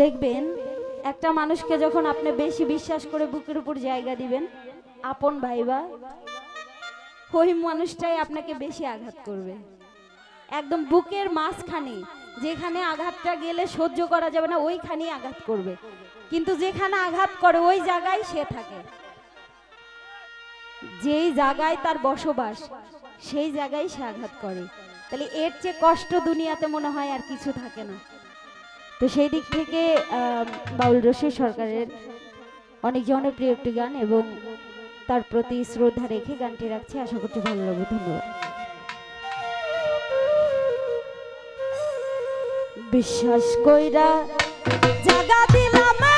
দেখবেন, একটা মানুষকে যখন আপনি বেশি বিশ্বাস করে বুকের উপর জায়গা দিবেন, আপন ভাইবা ওই মানুষটাই আপনাকে বেশি আঘাত করবে। একদম বুকের মাঝখানে, যেখানে আঘাতটা গেলে সহ্য করা যাবে না, ওইখানেই আঘাত করবে। কিন্তু যেখানে আঘাত করে, ওই জায়গায় সে থাকে। যেই জায়গায় তার বসবাস, সেই জায়গায় সে আঘাত করে। তাহলে এর চেয়ে কষ্ট দুনিয়াতে মনে হয় আর কিছু থাকে না। তো সেই দিক থেকে বাউল রশিদ সরকারের অনেক জনপ্রিয় একটি গান এবং তার প্রতি শ্রদ্ধা রেখে গানটি রাখছি। আশা করছি ভালো লাগবে। ধন্যবাদ। বিশ্বাস কইরা জাগা দিলাম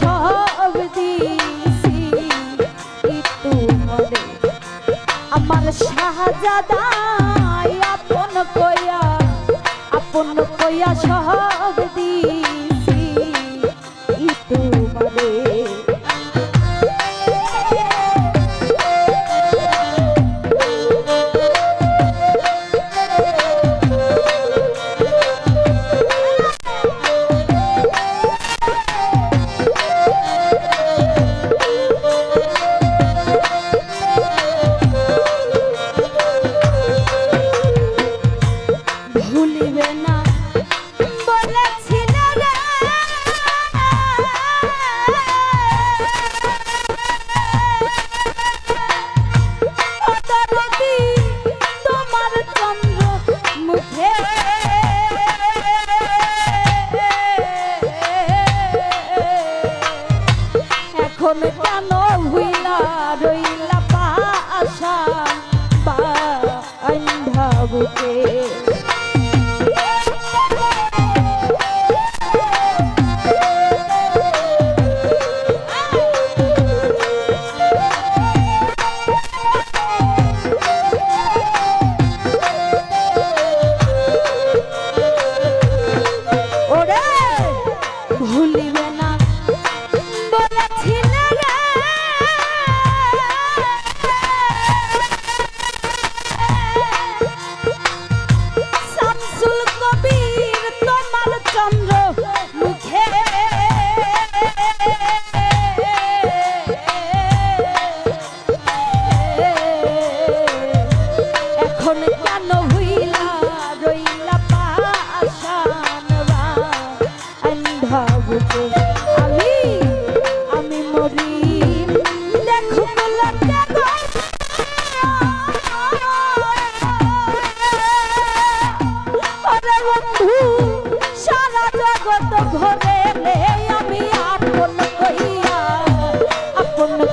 সব দিছি তোমারে আমার শাহজাদাই আপন কইয়া আপন কইয়া সব ভুলিবে না। এখন কেন হইলা রইলা পাশা বা আন্ধা বুকে?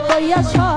কইয়া সব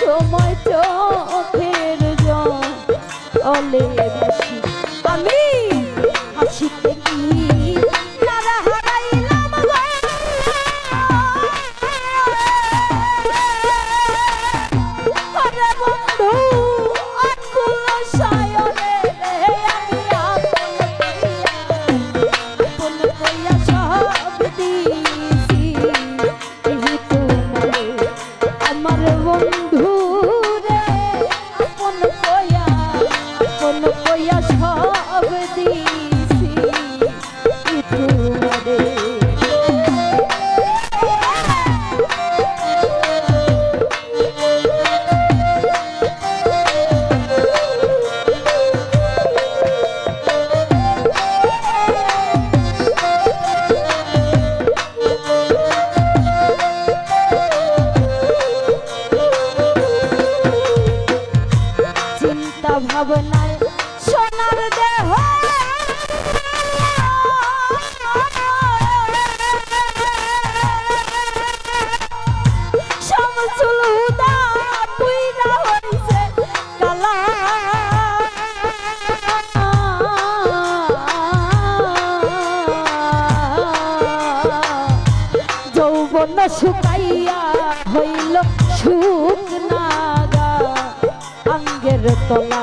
সময় চোখের জল চলে বেশি। আমি শুকাইয়া হইল শুকনা গা আঙ্গের তলা।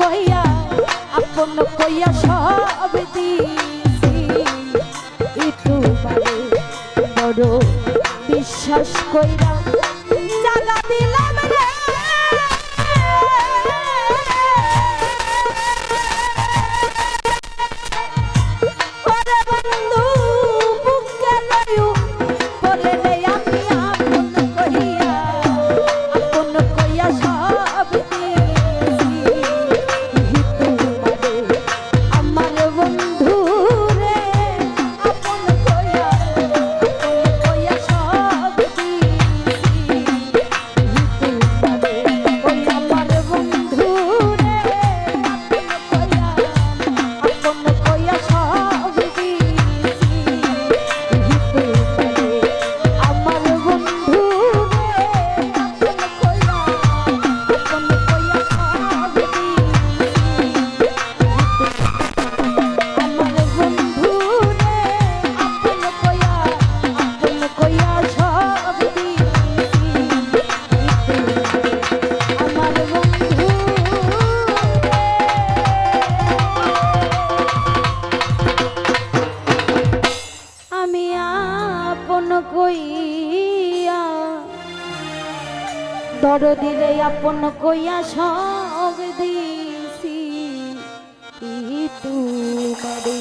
কইয়া আপন কইয়া সব দিছি। তোমারে বড় বিশ্বাস কইরা কইয়া দরদিরে আপন কইয়া সব দিছি তোমারে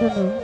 ধন্যবাদ।